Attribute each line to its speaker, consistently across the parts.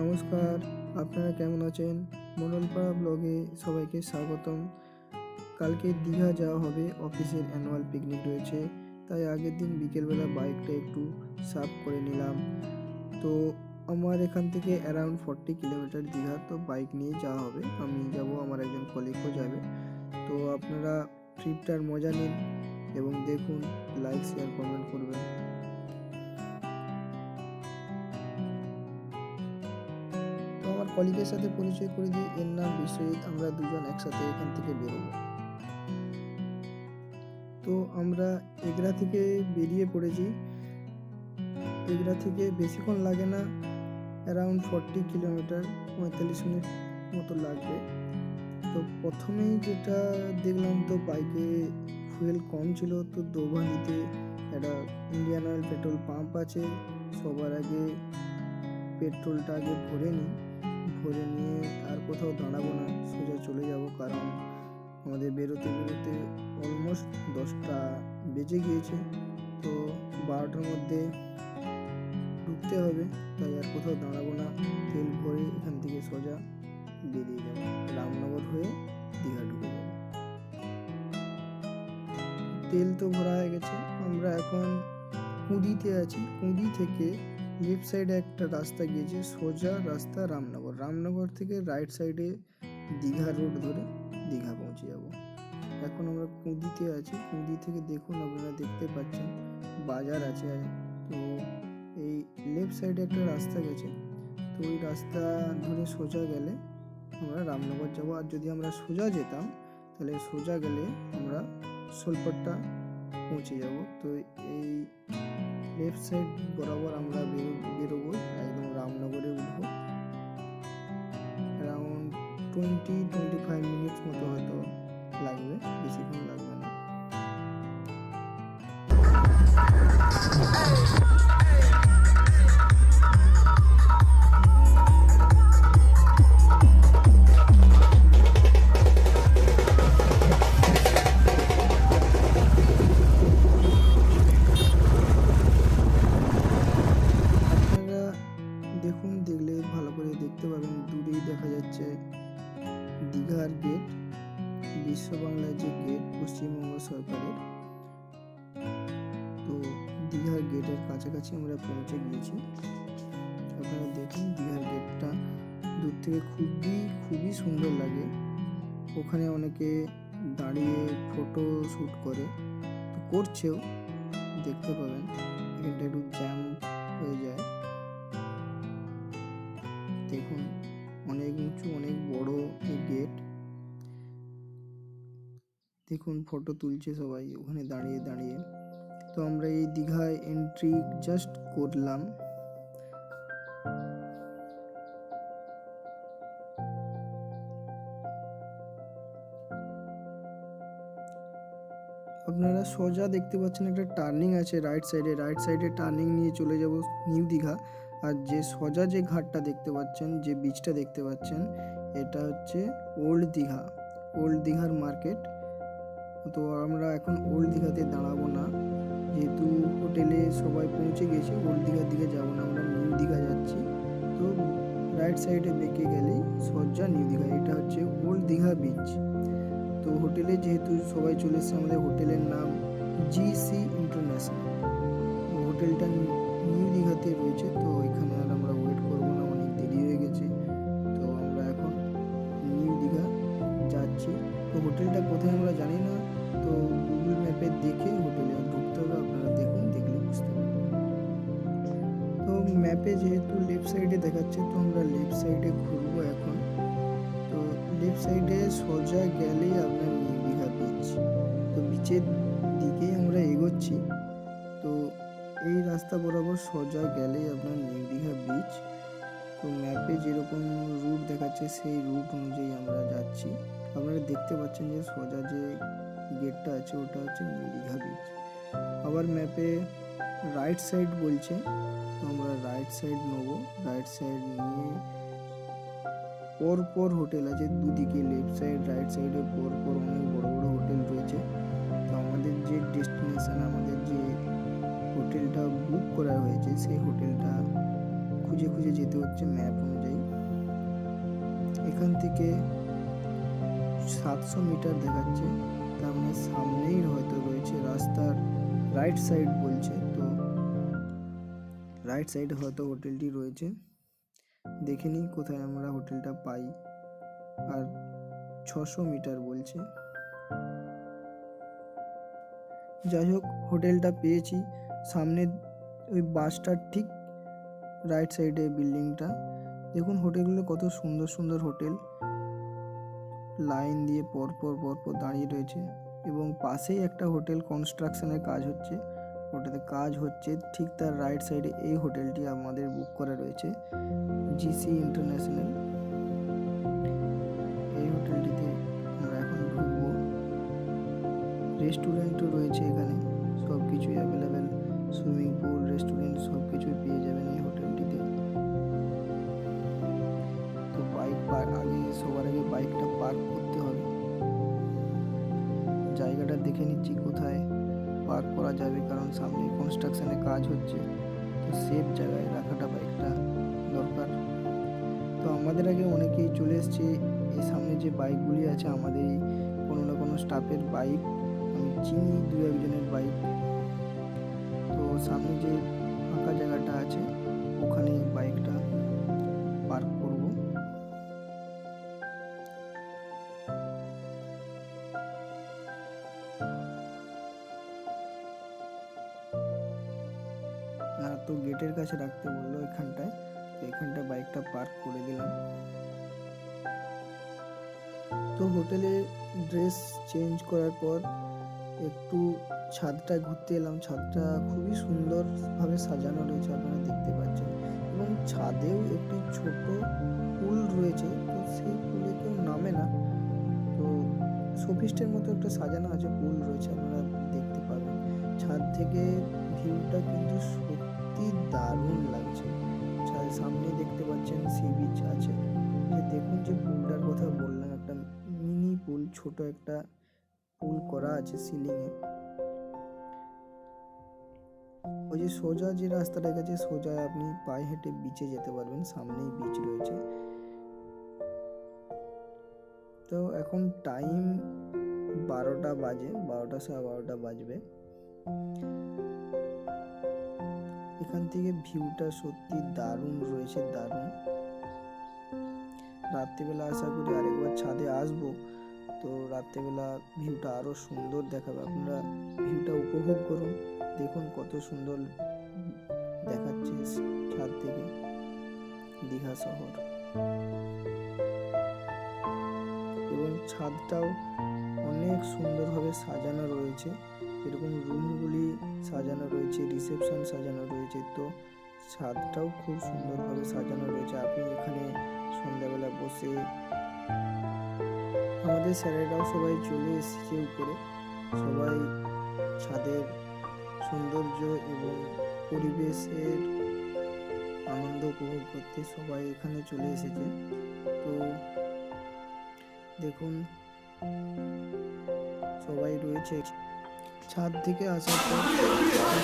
Speaker 1: নমস্কার, আপনারা কেমন আছেন? মন্ডলপাড়া ব্লগে সবাইকে স্বাগতম। কালকে দীঘা যাওয়া হবে, অফিসের অ্যানুয়াল পিকনিক রয়েছে, তাই আগের দিন বিকেলবেলা বাইকটা একটু সাফ করে নিলাম। তো আমার এখান থেকে অ্যারাউন্ড ফর্টি কিলোমিটার দীঘা, তো বাইক নিয়ে যাওয়া হবে। আমি যাব, আমার একজন কলিগও যাবে। তো আপনারা ট্রিপটার মজা নিন এবং দেখুন লাইক শেয়ার কমেন্ট করবেন। কলিগের সাথে পরিচয় করে দিই। এর নাম বিশ্বজিৎ। আমরা দুজন একসাথে এখান থেকে বেরোবো তো আমরা এগরা থেকে বেরিয়ে পড়েছি। এগরা থেকে বেশিক্ষণ লাগে না। অ্যারাউন্ড ফর্টি কিলোমিটার পঁয়তাল্লিশ মিনিট মতো লাগবে। তো প্রথমেই যেটা দেখলাম, তো বাইকে ফুয়েল কম ছিল। তো দোভানিতে একটা ইন্ডিয়ান অয়েল পেট্রোল পাম্প আছে। সবার আগে পেট্রোলটা আগে ভরে নিই। ভরে নিয়ে আর কোথাও দাঁড়াবো না, সোজা চলে যাব কারণ আমাদের বেরোতে বেরোতে অলমোস্ট দশটা বেজে গিয়েছে। তো বারোটার মধ্যে ঢুকতে হবে, তাই আর কোথাও দাঁড়াবো না। তেল ভরে এখান থেকে সোজা বেরিয়ে যাব। রামনগর হয়ে দীঘা ঢুকে যাব। তেল তো ভরা হয়ে গেছে। আমরা এখন কুঁদিতে আছি। কুঁদি থেকে লেফট সাইডে একটা রাস্তা গিয়েছে, সোজা রাস্তা রামনগর। রামনগর থেকে রাইট সাইডে দীঘা রোড ধরে দীঘা পৌঁছে যাব। এখন আমরা কুঁদিতে আছি। কুঁদি থেকে দেখুন আপনারা দেখতে পাচ্ছেন, বাজার আছে তো এই লেফট সাইডে একটা রাস্তা গেছে। তো ওই রাস্তা ধরে সোজা গেলে আমরা রামনগর যাব। আর যদি আমরা সোজা যেতাম, তাহলে সোজা গেলে আমরা সোলপট্টা পৌঁছে যাব। তো এই লেফট সাইড বরাবর আমরা বেরো বেরোবো একদম রামনগরে উঠবো। অ্যারাউন্ড টোয়েন্টি টোয়েন্টি ফাইভ দেখুন, দেখলে ভালো করে দেখতে পাবেন। দূরেই দেখা যাচ্ছে দীঘার গেট বিশ্ব বাংলার যে গেট পশ্চিমবঙ্গ সরকারের। তো দীঘার গেটের কাছাকাছি আমরা পৌঁছে গিয়েছি। আপনারা দেখুন, দীঘার গেটটা দূর থেকে খুবই খুবই সুন্দর লাগে। ওখানে অনেকে দাঁড়িয়ে ফটো শ্যুট করে করছেও, দেখতে পাবেন। এখানটা একটু জ্যাম হয়ে যায়। দেখুন, অনেক উঁচু, অনেক বড় এই গেট দেখুন ফটো তুলছে সবাই ওখানে দাঁড়িয়ে দাঁড়িয়ে। তো আমরা এই দীঘায় এন্ট্রি জাস্ট করলাম। আপনারা সোজা দেখতে পাচ্ছেন একটা টার্নিং আছে রাইট সাইডে রাইট সাইডে টার্নিং নিয়ে চলে যাব নিউ দীঘা। আর যে সোজা যে ঘাটটা দেখতে পাচ্ছেন, যে বীজটা দেখতে পাচ্ছেন, এটা হচ্ছে ওল্ড দীঘা ওল্ড দীঘার মার্কেট তো আমরা এখন ওল্ড দীঘাতে দাঁড়াবো না। যেহেতু হোটেলে সবাই পৌঁছে গেছে ওল্ড দীঘার দিকে যাব না, আমরা নিউ দীঘা যাচ্ছি। তো রাইট সাইডে বেঁকে গেলেই সজ্জা নিউ দীঘা এটা হচ্ছে ওল্ড দীঘা বিচ তো হোটেলে যেহেতু সবাই চলে এসেছে, আমাদের হোটেলের নাম জিসি ইন্টারন্যাশনাল হোটেলটা নিউ দীঘাতে রয়েছে, তো এখানে আর আমরা ওয়েট করব না, অনেক দেরি হয়ে গেছে। তো আমরা এখন নিউ দীঘা যাচ্ছি। তো হোটেলটা কোথায় আমরা জানি না, তো গুগল ম্যাপে দেখে হোটেলে ঢুকতে হবে, আপনারা দেখুন, দেখলে বুঝতে পারবেন। তো ম্যাপে যেহেতু লেফট সাইডে দেখাচ্ছে, তো আমরা লেফট সাইডে ঘুরবো এখন। তো লেফট সাইডে সোজা গেলেই আপনার নিউ দীঘা বিচ তো বিচের দিকেই আমরা এগোচ্ছি। রাস্তা বরাবর সোজা গেলেই আপনার নিউ বিচ তো ম্যাপে যেরকম রুট দেখাচ্ছে, সেই রুট অনুযায়ী আমরা যাচ্ছি। আপনারা দেখতে পাচ্ছেন যে সোজা যে গেটটা আছে, ওটা হচ্ছে নিউ বিচ আবার ম্যাপে রাইট সাইড বলছে, তো আমরা রাইট সাইড নেব। রাইট সাইড নিয়ে পর পর হোটেল আছে, দুদিকে লেফট সাইড রাইট সাইডে পর পর অনেক বড় বড় হোটেল রয়েছে। তো আমাদের যে ডেস্টিনেশন আমাদের যে হোটেলটা বুক করা হয়েছে, সেই হোটেলটা খুঁজে খুঁজে যেতে হচ্ছে ম্যাপ অনুযায়ী। এখান থেকে সাতশো মিটার দেখাচ্ছে, তার মানে সামনেই হয়তো রয়েছে রাস্তার রাইট সাইড বলছে, তো রাইট সাইডে হয়তো হোটেলটি রয়েছে। দেখে নিই কোথায় আমরা হোটেলটা পাই। আর ছশো মিটার বলছে। যাই হোক, হোটেলটা পেয়েছি। সামনে ওই বাসটার ঠিক রাইট সাইডে বিল্ডিংটা দেখুন হোটেলগুলো কত সুন্দর সুন্দর হোটেল লাইন দিয়ে পরপর পর পর পর দাঁড়িয়ে রয়েছে এবং পাশেই একটা হোটেল কনস্ট্রাকশনের কাজ হচ্ছে। ওটাতে কাজ হচ্ছে, ঠিক তার রাইট সাইডে এই হোটেলটি আমাদের বুক করা রয়েছে জিসি ইন্টারন্যাশনাল এই হোটেলটিতে আমরা এখন ঢুকবো। রেস্টুরেন্টও রয়েছে এখানে সব কিছুই অ্যাভেলেবেল সুইমিং পুল, রেস্টুরেন্ট সব কিছুই পেয়ে যাবেন এই হোটেলটিতে। তো বাইক পার্ক, আগে সবার আগে বাইকটা পার্ক করতে হবে। জায়গাটা দেখে নিচ্ছি কোথায় পার্ক করা যাবে, কারণ সামনে কনস্ট্রাকশনের কাজ হচ্ছে। তো সেফ জায়গায় রাখাটা বাইকটা দরকার। তো আমাদের আগে অনেকেই চলে এসছে, এই সামনে যে বাইকগুলি আছে আমাদের কোনো না কোনো স্টাফের বাইক। আমি চিনি দু একজনের বাইক। তো সামনে যে ফাঁকা জায়গাটা আছে ওখানে বাইকটা পার্ক করব। না তো গেটের কাছে রাখতে বলল এখানটায়, তো এখানটায় বাইকটা পার্ক করে দিলাম। তো হোটেলে ড্রেস চেঞ্জ করার পর একটু ছাদটা ঘুরতে এলাম। ছাদটা খুবই সুন্দরভাবে সাজানো রয়েছে আপনারা দেখতে পাচ্ছেন। এবং ছাদেও একটি ছোট পুল রয়েছে। তো সেই পুলে কেউ নামে না। তো শোপিস্টের মতো একটা সাজানো আছে, পুল রয়েছে, আপনারা দেখতে পাবেন। ছাদ থেকে ভিউটা কিন্তু সত্যি দারুণ লাগছে। ছাদ সামনে দেখতে পাচ্ছেন সি বিচ আছে। দেখুন যে পুলটার কথা বললাম, একটা মিনি পুল, ছোট একটা পুল করা আছে সিলিংয়ে। ওই যে সোজা যে রাস্তাটা গেছে সোজা আপনি পায়ে হেঁটে বিচে যেতে পারবেন। সামনেই বিচ রয়েছে। তো এখন টাইম বারোটা বাজে, বারোটা সাড়ে বারোটা বাজবে। এখান থেকে ভিউটা সত্যি দারুণ রয়েছে, দারুণ। রাত্রিবেলা আশা করি আরেকবার ছাদে আসব। তো রাত্রেবেলা ভিউটা আরও সুন্দর দেখাবে। আপনারা ভিউটা উপভোগ করুন। দেখুন কত সুন্দর দেখাচ্ছে ছাদ থেকে দীঘা শহর। এবং ছাদটাও অনেক সুন্দরভাবে সাজানো রয়েছে। এরকম রুমগুলি সাজানো রয়েছে রিসেপশন সাজানো রয়েছে। তো ছাদটাও খুব সুন্দরভাবে সাজানো রয়েছে। আপনি এখানে সন্ধ্যাবেলা বসে আমাদের স্যারেরাও সবাই চলে এসেছে উপরে। সবাই ছাদের সৌন্দর্য এবং পরিবেশের আনন্দ উপভোগ করতে সবাই এখানে চলে এসেছে। তো দেখুন, সবাই রয়েছে। ছাদ থেকে আসার পর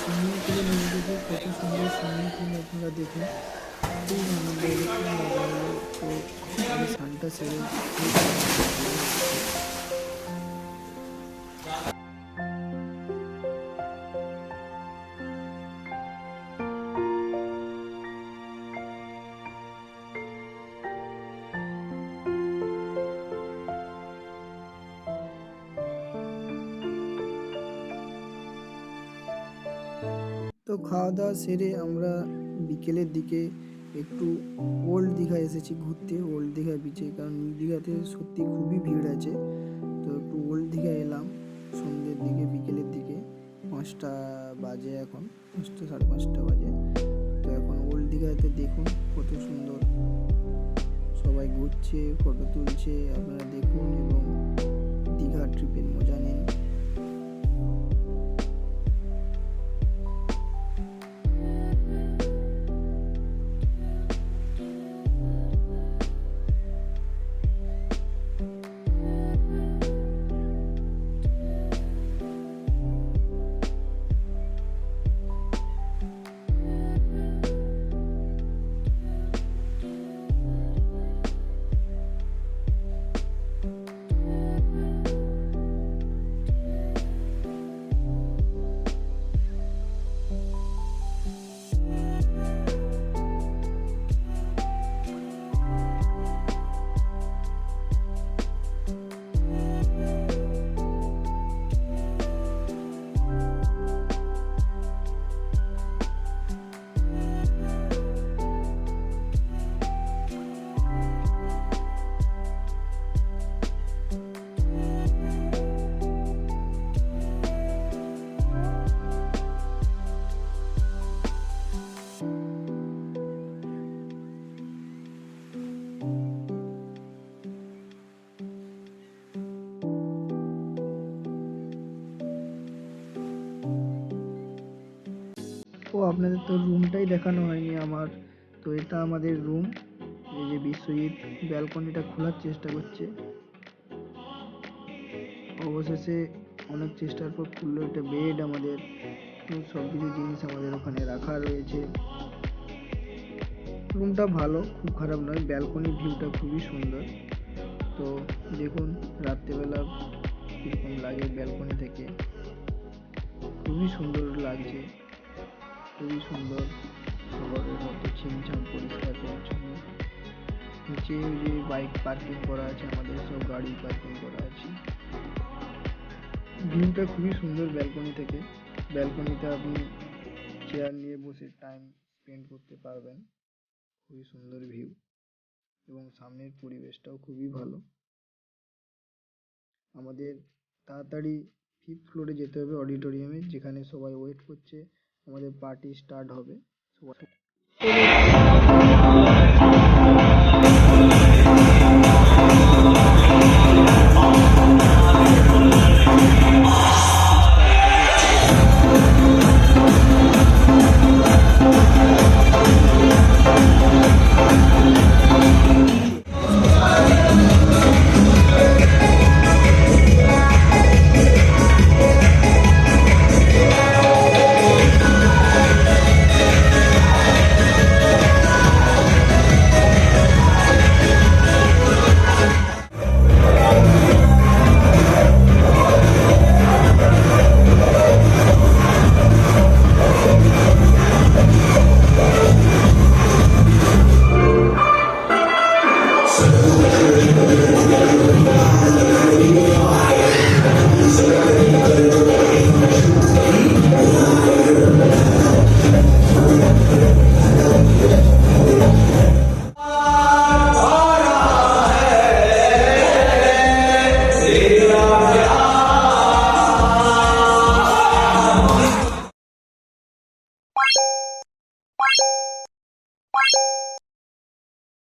Speaker 1: সুইমিং পুলে নেমে দেখে কত সুন্দর সুইমিং পুল আপনারা দেখুন। খুব আনন্দ হলো খুব মজা হলো তো আমি স্নানটা সেরে তো খাওয়া দাওয়া সেরে আমরা বিকেলের দিকে একটু ওল্ড দীঘা এসেছি ঘুরতে ওল্ড দীঘা বিচে কারণ নিউ দীঘাতে সত্যি খুবই ভিড় আছে। তো একটু ওল্ড দীঘা এলাম সন্ধ্যের দিকে, বিকেলের দিকে। পাঁচটা বাজে এখন, পাঁচটা, সাড়ে পাঁচটা বাজে। তো এখন ওল্ড দীঘাতে দেখুন কত সুন্দর। সবাই ঘুরছে ফটো তুলছে, আপনারা দেখুন এবং দীঘা ট্রিপের মজা নিন। আপনাদের তো রুমটাই দেখানো হয়নি আমার। তো এটা আমাদের রুম এই যে বিশ্বজিৎ ব্যালকনিটা খোলার চেষ্টা করছে। অবশেষে অনেক চেষ্টার পর খুললো একটা বেড আমাদের। সব কিছু জিনিস আমাদের ওখানে রাখা রয়েছে। রুমটা ভালো, খুব খারাপ নয়। ব্যালকনি ভিউটা খুবই সুন্দর। তো দেখুন, রাত্রেবেলা কীরকম লাগে ব্যালকনি থেকে। খুবই সুন্দর লাগছে। খুবই সুন্দর শহরের মতো ছিমছাম পরিষ্কার পরিচ্ছন্ন। নিচে যে বাইক পার্কিং করা আছে, আমাদের সব গাড়ি পার্কিং করা আছে। ভিউটা খুবই সুন্দর ব্যালকনি থেকে। ব্যালকনিতে আপনি চেয়ার নিয়ে বসে টাইম স্পেন্ড করতে পারবেন। খুবই সুন্দর ভিউ এবং সামনের পরিবেশটাও খুবই ভালো। আমাদের তাড়াতাড়ি ফিফথ ফ্লোরে যেতে হবে অডিটোরিয়ামে যেখানে সবাই ওয়েট করছে। আমাদের পার্টি স্টার্ট হবে।